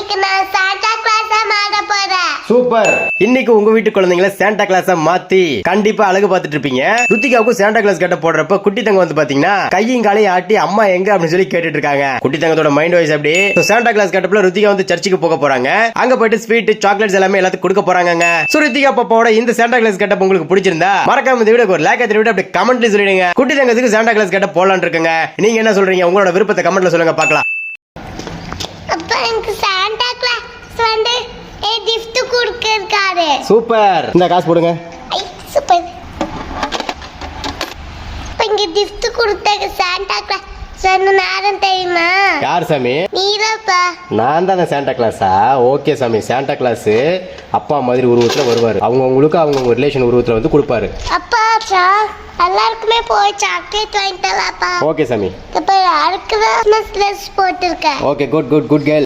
இன்னைக்கு நான் சாண்டா கிளாஸா மாற போறேன். சூப்பர் இன்னைக்கு உங்க வீட்டு குழந்தைங்கள சாண்டா கிளாஸா மாத்தி கண்டிப்பா அழகு பார்த்துட்டு இருப்பீங்க. ருத்திகாவுக்கும் சாண்டா கிளாஸ் கட்ட போடுறப்ப குட்டி தங்க வந்து பாத்தீங்கன்னா கையும் காலையும் ஆட்டி அம்மா எங்க அப்படின்னு சொல்லி கேட்டுட்டு இருக்காங்க. குட்டி தங்கத்தோட மைண்ட் வாய்ஸ் அப்படி சாண்டா கிளாஸ் கட்டப்புல ருத்திகா வந்து சர்ச்சுக்கு போக போறாங்க. அங்க போயிட்டு ஸ்வீட் சாக்லேட்ஸ் எல்லாமே எல்லாத்துக்கும் கொடுக்க போறாங்க சோ ருத்திகா பாப்பாவோட இந்த சாண்டா கிளாஸ் கட்டப் உங்களுக்கு பிடிச்சிருந்தா மறக்காம இந்த வீடியோக்கு ஒரு லைக் எடுத்து அப்படி கமெண்ட்ல சொல்லிடுங்க. குட்டி தங்கத்துக்கு சாண்டா கிளாஸ் கட்ட போலான்னு இருக்குங்க. நீங்க என்ன சொல்றீங்க? உங்களோட விருப்பத்தை கமெண்ட்ல சொல்லுங்க பார்க்கலாம். அப்ப எனக்கு சாண்டா கிளாஸ் வந்து ஏ gift கொடுக்கிருக்காரு சூப்பர். இந்த காசு போடுங்க. சூப்பர். இப்ப இங்க gift கொடுத்த சாண்டா கிளாஸ் சொன்ன நேரம் தெரியுமா? யார் சாமி? நீதாப்பா நான் தான் சாண்டா கிளாஸா ஓகே சாமி சாண்டா கிளாஸ் அப்பா மாதிரி உருவத்துல வருவாரு. அவங்கவுங்களுக்கு அவங்கவுங்க ரிலேஷன் உருவத்துல வந்து கொடுப்பாரு. அப்பா சா எல்லாருக்குமே போய் சாக்லேட் வாங்கிட்டு வரலாப்பா ஓகே சாமி. இப்ப யாருக்கு தான் போட்டிருக்கேன் okay good good good girl